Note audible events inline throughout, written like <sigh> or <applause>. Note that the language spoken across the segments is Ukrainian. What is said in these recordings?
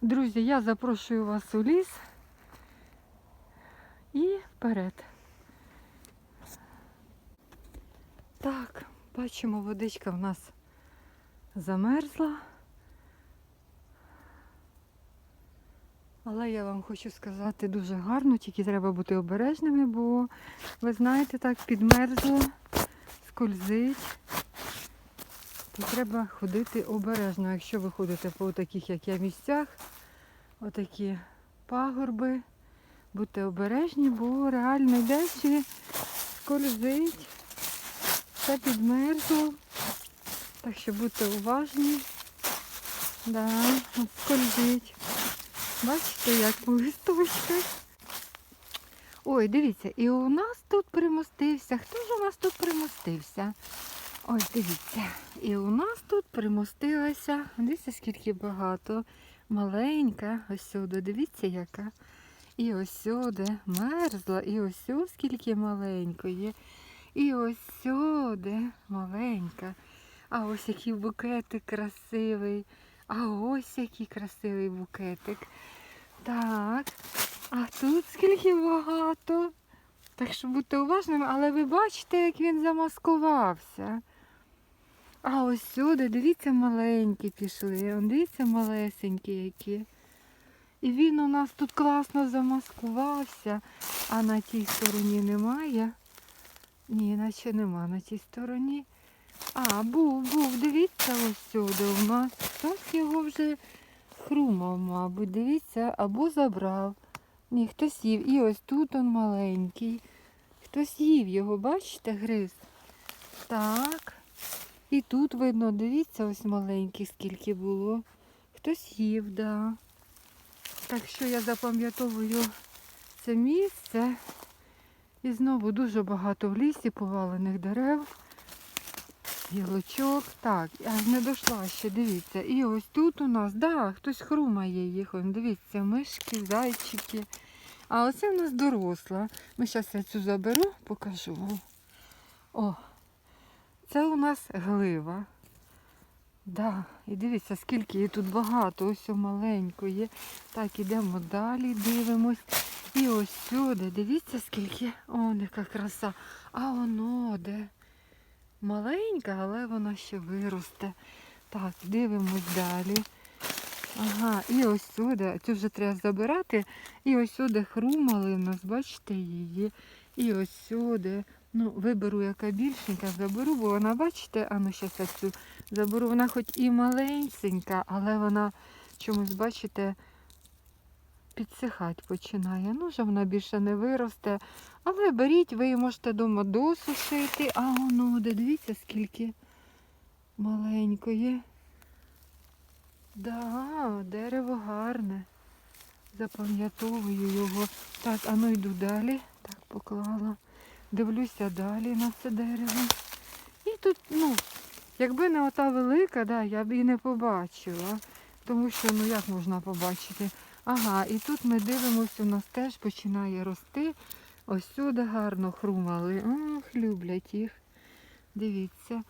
Друзі, я запрошую вас у ліс і вперед. Так, бачимо, водичка в нас замерзла. Але я вам хочу сказати дуже гарно, тільки треба бути обережними, бо ви знаєте, так підмерзло, скользить. То треба ходити обережно, якщо ви ходите по таких, як я, місцях, отакі пагорби, будьте обережні, бо реально йдеш і скользить, все підмерзло. Так що будьте уважні. Да, скользить. Бачите, як по. Ой, дивіться, і у нас тут примостився. Хто ж у нас тут примостився? Ось дивіться. І у нас тут примостилася. Дивіться, скільки багато. Маленька, ось сюди, дивіться, яка. І ось сюди мерзла, і ось скільки маленької. І ось сюди маленька. А ось який букетик красивий. А ось який красивий букетик. Так. А тут скільки багато. Так що будьте уважними, але ви бачите, як він замаскувався. А ось сюди, дивіться, маленькі пішли. Дивіться, малесенькі які. І він у нас тут класно замаскувався, а на тій стороні немає. Ні, наче нема на тій стороні. А, був, був, дивіться ось сюди у нас. Хтось його вже хрумав, мабуть, дивіться, або забрав. Ні, хтось їв. І ось тут он маленький. Хтось їв його, бачите, гриз? Так. І тут видно, дивіться, ось маленький скільки було. Хтось їв, да. Так що я запам'ятовую це місце. І знову дуже багато в лісі повалених дерев. Гілочок. Так, а не дійшла ще, дивіться. І ось тут у нас, да, хтось хрумає їх. Дивіться, мишки, зайчики. А оце в нас доросла. Ми зараз я цю заберу, покажу. О, це у нас глива. Да, і дивіться, скільки її тут багато, ось о маленької. Так, ідемо далі, дивимось. І ось сюди, дивіться, скільки. О, яка краса. А воно де. Маленька, але вона ще виросте. Так, дивимось далі. Ага, і ось сюди, цю вже треба забирати. І ось сюди хрумали в нас, бачите її. І ось сюди. Ну, виберу, яка більшенька, заберу, бо вона, бачите, а ну зараз я цю заберу. Вона хоч і маленька, але вона чомусь, бачите, підсихати починає. Ну, вже вона більше не виросте. Але беріть, ви її можете вдома досушити. А воно, де дивіться, скільки маленької. Да, дерево гарне. Запам'ятовую його. Так, а ну йду далі. Так, поклала. Дивлюся далі на це дерево. І тут, ну, якби не ота велика, да, я б її не побачила. Тому що, ну як можна побачити? Ага, і тут ми дивимося, у нас теж починає рости. Ось сюди гарно хрумали. Ох, люблять їх. Дивіться.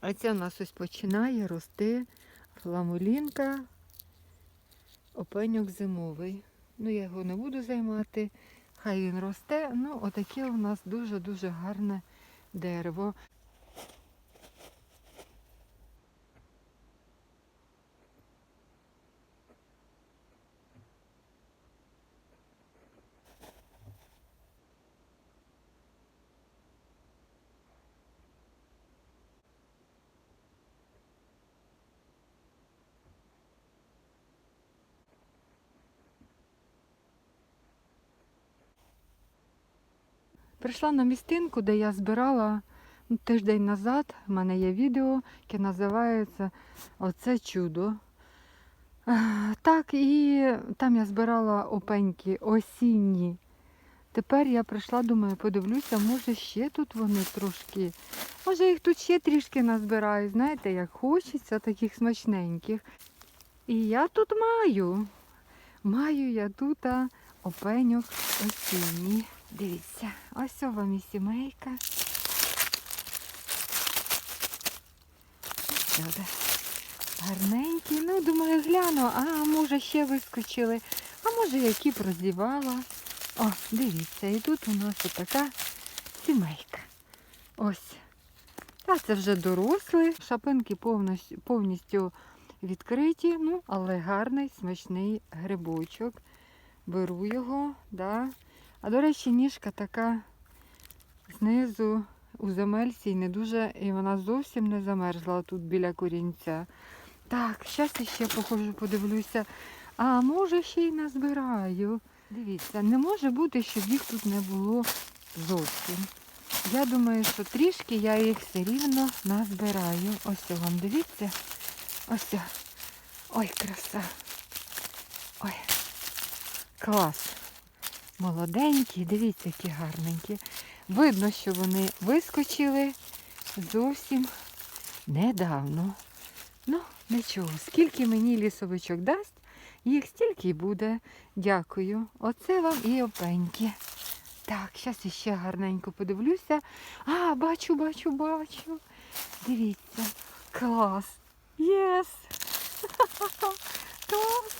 А це у нас ось починає рости фламулінка, опеньок зимовий. Ну, я його не буду займати. Хай він росте. Ну, отаке у нас дуже-дуже гарне дерево. Прийшла на містинку, де я збирала ну, тиждень назад. У мене є відео, яке називається Оце чудо. Так, і там я збирала опеньки осінні. Тепер я прийшла, думаю, подивлюся, може ще тут вони трошки. Може їх тут ще трішки назбираю. Знаєте, як хочеться таких смачненьких. І я тут маю. Маю я тут опеньок осінній. Дивіться, ось о вам і сімейка. Сюди. Гарненькі. Ну, думаю, гляну, а може ще вискочили, а може які прозівала. О, дивіться, і тут у нас отака сімейка. Ось. Та це вже дорослі. Шапинки повністю, повністю відкриті, ну, але гарний, смачний грибочок. Беру його, да. А до речі, ніжка така знизу у земельці і не дуже, і вона зовсім не замерзла тут біля корінця. Так, зараз ще походжу, подивлюся. А може ще й назбираю. Дивіться, не може бути, щоб їх тут не було зовсім. Я думаю, що трішки я їх все рівно назбираю. Ось вам, дивіться. Ось. Ой, краса. Ой. Клас. Молоденькі, дивіться, які гарненькі. Видно, що вони вискочили зовсім недавно. Ну, нічого, скільки мені лісовичок дасть, їх стільки й буде. Дякую. Оце вам і опеньки. Так, зараз іще гарненько подивлюся. А, бачу, бачу, бачу. Дивіться. Клас. Єс! <laughs> Клас.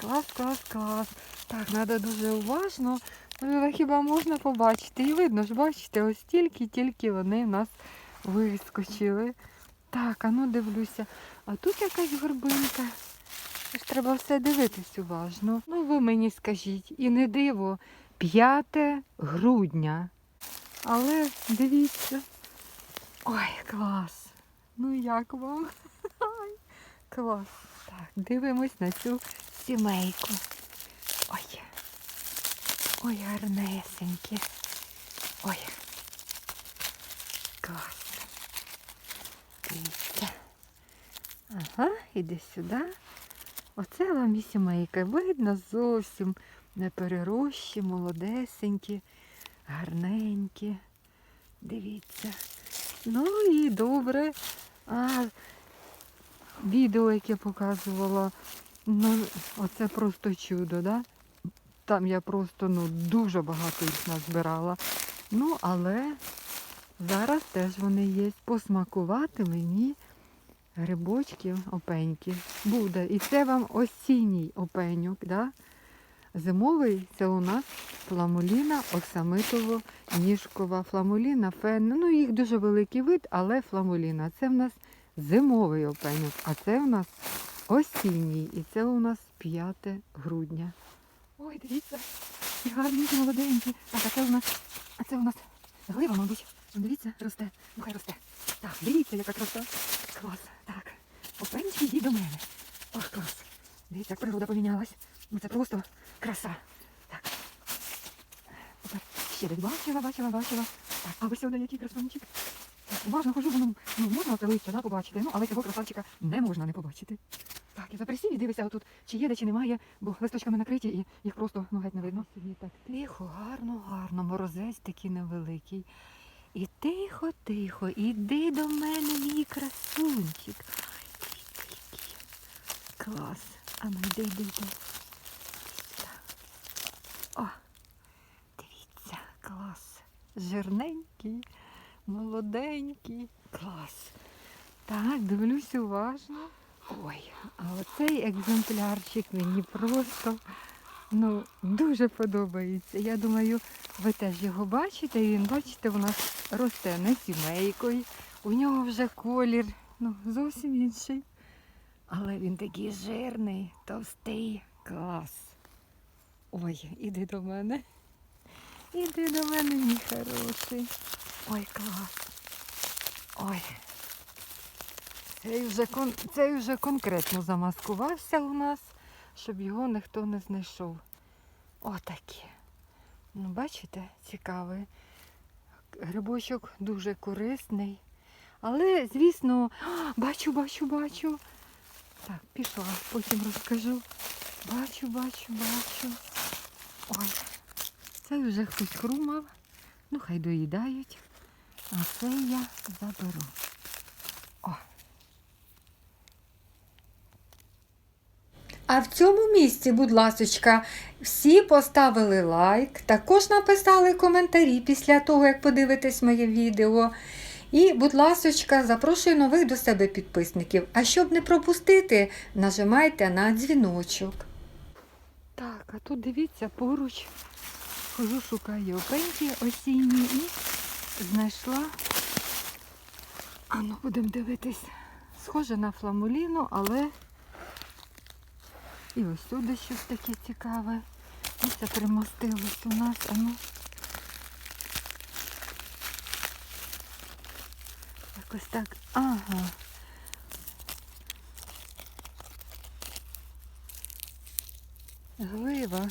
Клас, клас, клас. Так, треба дуже уважно. Але хіба можна побачити? І видно ж, бачите, ось тільки-тільки вони в нас вискочили. Так, а ну дивлюся. А тут якась горбинка. Ж треба все дивитись уважно. Ну ви мені скажіть, і не диво, 5 грудня. Але дивіться. Ой, клас. Ну як вам? <laughs> Клас. Так, дивимось на цю сімейку. Ой. Ой, гарнесенькі. Ой. Клас. Дивіться. Ага, іди сюди. Оце вам сімейка. Видно зовсім неперерощі, молодесенькі, гарненькі. Дивіться. Ну і добре. А відео, яке показувала, ну, оце просто чудо, да? Там я просто ну, дуже багато їх назбирала. Ну, але зараз теж вони є. Посмакувати мені грибочків, опеньків буде. І це вам осінній опеньок. Да? Зимовий це у нас фламуліна оксамитово ніжкова фламуліна, фен. Ну, їх дуже великий вид, але фламуліна. Це в нас зимовий опеньок, а це в нас осінній. І це у нас 5 грудня. Ой, дивіться, які гарні, молоденькі. Так, а це у нас, а це у нас глива, мабуть. Дивіться, росте. Ну росте. Так, дивіться, яка краса. Клас. Так. Опенечки йдіть до мене. Ох, клас. Дивіться, як природа помінялась. Ну це просто краса. Так. Тепер ще десь бачила, бачила, бачила. Так, а ви сьогодні який красунчик. Уважно хожу, воно ну, можна це листя да, побачити, ну, але цього красавчика не можна не побачити. Так, я заприсів і дивися отут, чи є де, чи немає, бо листочками накриті і їх просто ну, геть не видно. Собі так тихо, гарно, гарно, морозець такий невеликий. І тихо, тихо, іди до мене, мій красунчик. Клас. А ну йди, йди, йди. О, дивіться, клас. Жирненький, молоденький. Клас. Так, дивлюсь уважно. Ой, а оцей екземплярчик мені просто ну, дуже подобається. Я думаю, ви теж його бачите, і він, бачите, у нас росте не сімейкою. У нього вже колір ну, зовсім інший. Але він такий жирний, товстий, клас. Ой, іди до мене. Іди до мене, мій хороший. Ой, клас. Ой. Цей вже. Цей вже конкретно замаскувався у нас, щоб його ніхто не знайшов. Отакі. Ну, бачите, цікавий. Грибочок дуже корисний. Але, звісно, а, <gasps> бачу, бачу, бачу. Так, пішла, потім розкажу. Бачу, бачу, бачу. Ой, цей вже хтось хрумав. Ну, хай доїдають. А цей я заберу. А в цьому місці, будь ласочка, всі поставили лайк, також написали коментарі після того, як подивитесь моє відео. І, будь ласочка, запрошую нових до себе підписників. А щоб не пропустити, нажимайте на дзвіночок. Так, а тут дивіться, поруч хожу, шукаю опеньки осінні і знайшла. А ну будемо дивитись. Схоже на фламуліну, але і ось сюди щось таке цікаве. Ось це примостилось у нас. А ну. Якось так. Ага. Глива.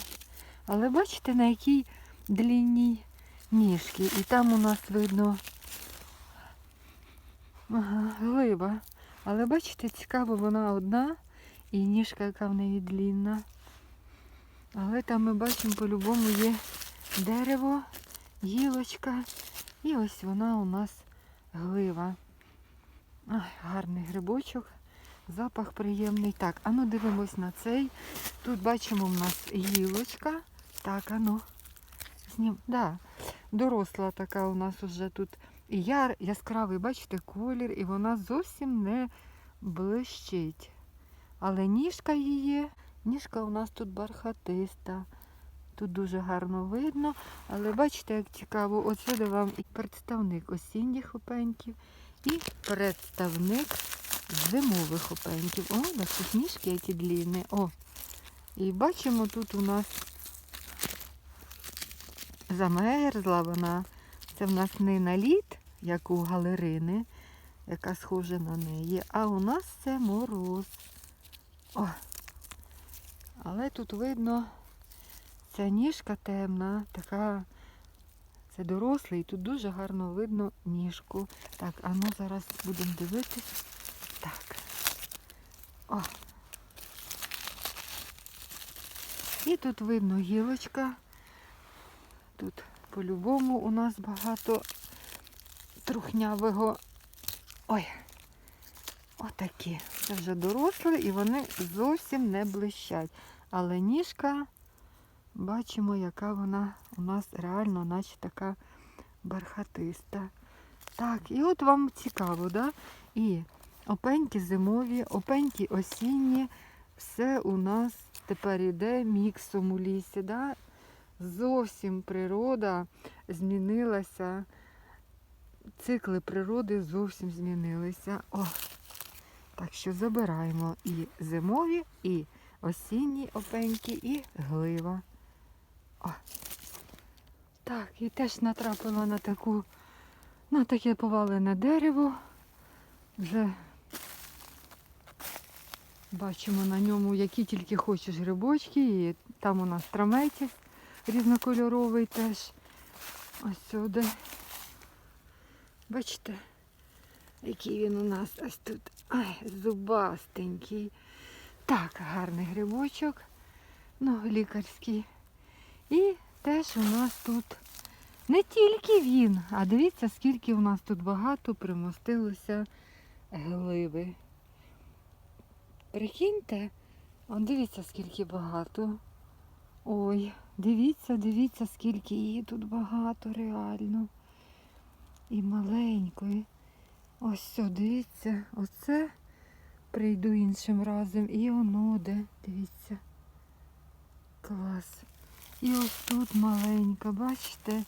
Але бачите, на якій длинній ніжки. І там у нас видно ага, глива. Але бачите, цікаво, вона одна і ніжка, яка в неї длінна. Але там ми бачимо, по-любому є дерево, гілочка. І ось вона у нас глива. Ай, гарний грибочок. Запах приємний. Так, а ну дивимось на цей. Тут бачимо в нас гілочка. Так, а ну. Знім. Да. Доросла така у нас уже тут яр, яскравий, бачите, колір, і вона зовсім не блищить. Але ніжка її, ніжка у нас тут бархатиста. Тут дуже гарно видно. Але бачите, як цікаво, оце вам і представник осінніх опеньків і представник зимових опеньків. О, бачите, ніжки які длінні. О. І бачимо, тут у нас замерзла вона. Це в нас не наліт, як у галерини, яка схожа на неї, а у нас це мороз. О. Але тут видно, ця ніжка темна, така, це дорослий, тут дуже гарно видно ніжку. Так, а ну зараз будемо дивитись. Так. О. І тут видно гілочка. Тут по-любому у нас багато трухнявого. Ой, отакі. Це вже дорослі і вони зовсім не блищать. Але ніжка, бачимо, яка вона у нас реально, наче така бархатиста. Так, і от вам цікаво, да? І опеньки зимові, опеньки осінні. Все у нас тепер іде міксом у лісі. Да? Зовсім природа змінилася. Цикли природи зовсім змінилися. О, так що забираємо і зимові, і осінні опеньки, і глива. О. Так, і теж натрапила на таку, на таке повалене дерево. Вже бачимо на ньому, які тільки хочеш грибочки. І там у нас траметіс різнокольоровий теж. Ось сюди. Бачите, який він у нас ось тут. Ай, зубастенький. Так, гарний грибочок. Ну, лікарський. І теж у нас тут не тільки він, а дивіться, скільки у нас тут багато примостилося гливи. Прикиньте, он дивіться, скільки багато. Ой, дивіться, дивіться, скільки її тут багато реально. І маленької. Ось все, дивіться, оце прийду іншим разом. І воно де, дивіться. Клас. І ось тут маленька, бачите?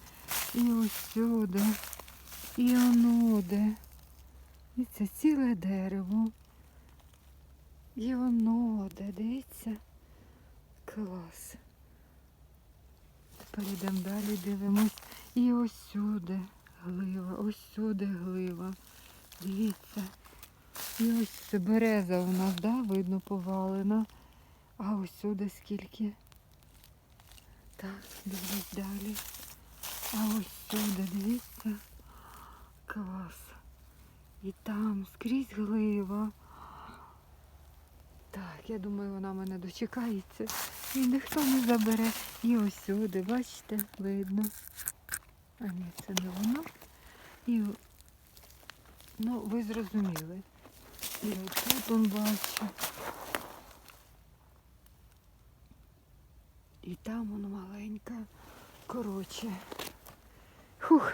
І ось сюди. І воно де. І це ціле дерево. І воно де, дивіться. Клас. Тепер йдемо далі, дивимось. І ось сюди глива, ось сюди глива. Дивіться. І ось це береза у нас, да, видно, повалена. А ось сюди скільки. Так, дивись далі. А ось сюди, дивіться. Клас. І там скрізь глива. Так, я думаю, вона мене дочекається. І ніхто не забере. І ось сюди, бачите, видно. А ні, це не воно. І ну, ви зрозуміли. І отут он бачу. І там воно маленька. Коротше. Хух.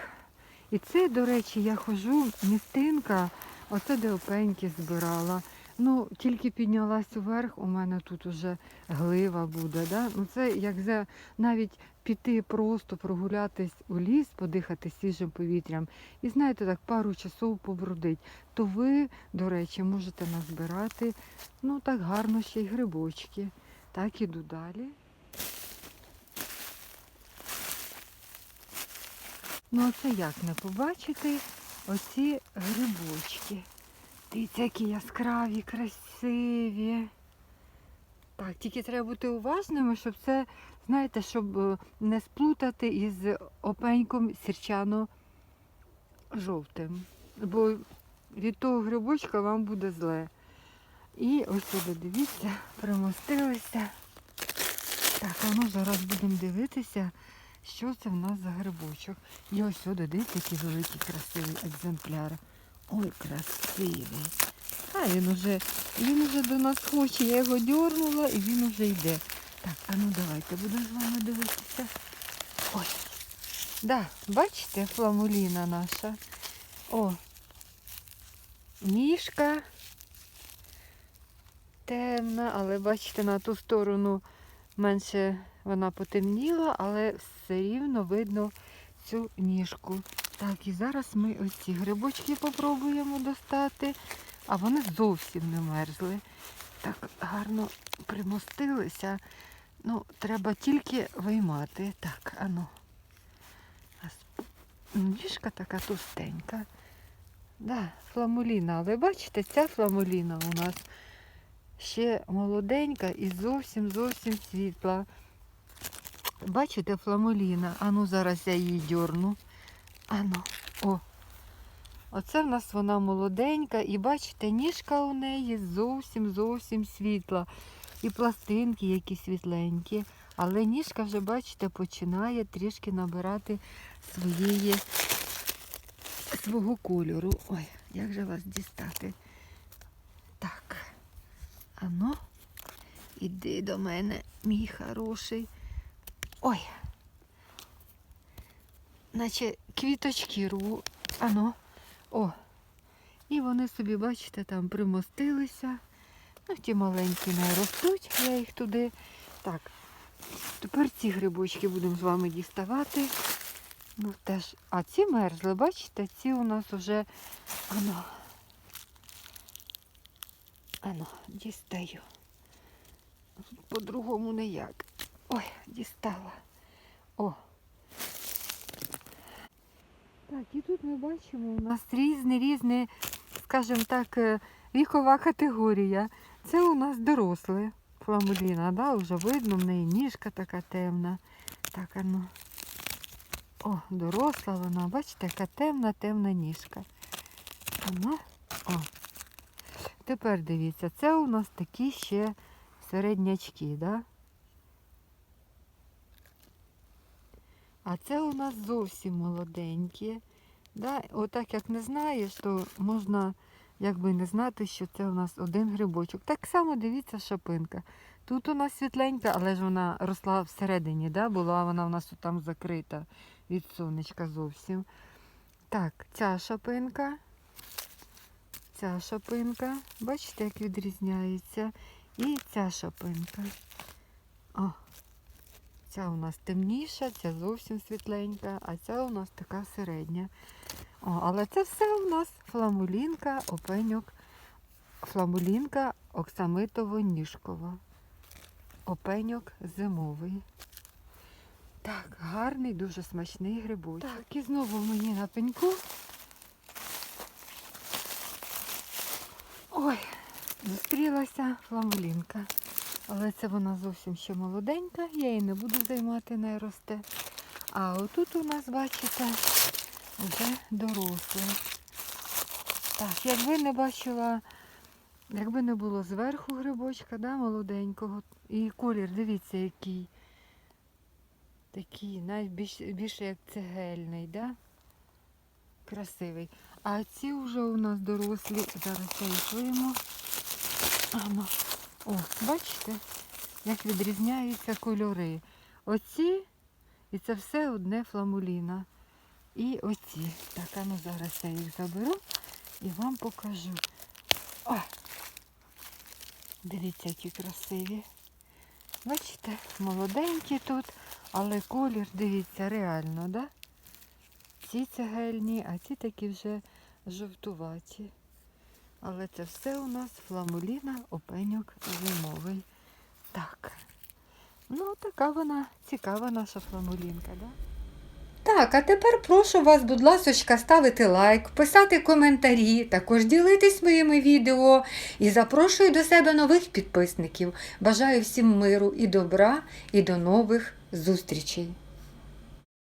І це, до речі, я хожу, містинка, оце де опеньки збирала. Ну, тільки піднялась уверх, у мене тут уже глива буде. Да? Ну, це як за навіть піти просто прогулятись у ліс, подихати свіжим повітрям і знаєте, так пару часов побродить, то ви, до речі, можете назбирати ну так гарно ще й грибочки. Так, іду далі. Ну, оце як не побачити оці грибочки. Дивіться, які яскраві, красиві. Так, тільки треба бути уважними, щоб це, знаєте, щоб е, не сплутати із опеньком сірчано-жовтим. Бо від того грибочка вам буде зле. І ось сюди, дивіться, примостилися. Так, а ну зараз будемо дивитися, що це в нас за грибочок. І ось сюди, дивіться, який великий красивий екземпляр. Ой, красивий. А він уже, він уже до нас хоче. Я його дьорнула і він уже йде. Так, а ну давайте будемо з вами дивитися. Ой. Да, бачите, фламуліна наша. О. Мішка темна, але бачите, на ту сторону менше вона потемніла, але все рівно видно цю ніжку. Так, і зараз ми ось ці грибочки попробуємо достати, а вони зовсім не мерзли. Так гарно примостилися. Ну, треба тільки виймати. Так, ану. А Ніжка така товстенька. Да, фламуліна, але бачите, ця фламуліна у нас ще молоденька і зовсім зовсім світла. Бачите, фламуліна. Ану, зараз я її дьорну. Ану, о. Оце в нас вона молоденька, і бачите, ніжка у неї зовсім зовсім світла. І пластинки які світленькі. Але ніжка вже, бачите, починає трішки набирати своєї, свого кольору. Ой, як же вас дістати? Так. Ану, іди до мене, мій хороший. Ой. Наче квіточки рву. Ану. О. І вони собі, бачите, там примостилися. Ну, ті маленькі не ростуть, я їх туди. Так. Тепер ці грибочки будемо з вами діставати. Ну, теж. А ці мерзли, бачите, ці у нас вже. Ану. Ану, дістаю. По-другому ніяк. Ой, дістала. О. Так, і тут ми бачимо, у нас різні, різні, скажімо так, е, вікова категорія. Це у нас доросле фламуліна, да? вже видно, в неї ніжка така темна. Так, ну. О, доросла вона, бачите, яка темна, темна ніжка. Вона, о. Тепер дивіться, це у нас такі ще середнячки, да? А це у нас зовсім молоденькі. Да? Отак як не знаєш, то можна якби не знати, що це у нас один грибочок. Так само дивіться шапинка. Тут у нас світленька, але ж вона росла всередині, да? була вона у нас там закрита від сонечка зовсім. Так, ця шапинка. Ця шапинка. Бачите, як відрізняється. І ця шапинка. Ця у нас темніша, ця зовсім світленька, а ця у нас така середня. О, але це все у нас фламулінка, опеньок, фламулінка оксамитово-ніжкова. Опеньок зимовий. Так, гарний, дуже смачний грибочок. Так, і знову мені на пеньку. Ой, зустрілася фламулінка. Але це вона зовсім ще молоденька, я її не буду займати, не росте. А отут у нас, бачите, вже доросле. Так, якби не бачила, якби не було зверху грибочка, да, молоденького. І колір, дивіться, який. Такий, навіть більш, більше як цегельний, да? Красивий. А ці вже у нас дорослі. Зараз я їх вийму. О, бачите, як відрізняються кольори. Оці, і це все одне фламуліна. І оці. Так, а ну зараз я їх заберу і вам покажу. О! Дивіться, які красиві. Бачите, молоденькі тут, але колір, дивіться, реально, да? Ці цегельні, а ці такі вже жовтуваті. Але це все у нас фламуліна, опеньок зимовий. Так. Ну, така вона цікава наша фламулінка, да? Так, а тепер прошу вас, будь ласочка, ставити лайк, писати коментарі, також ділитись моїми відео і запрошую до себе нових підписників. Бажаю всім миру і добра, і до нових зустрічей!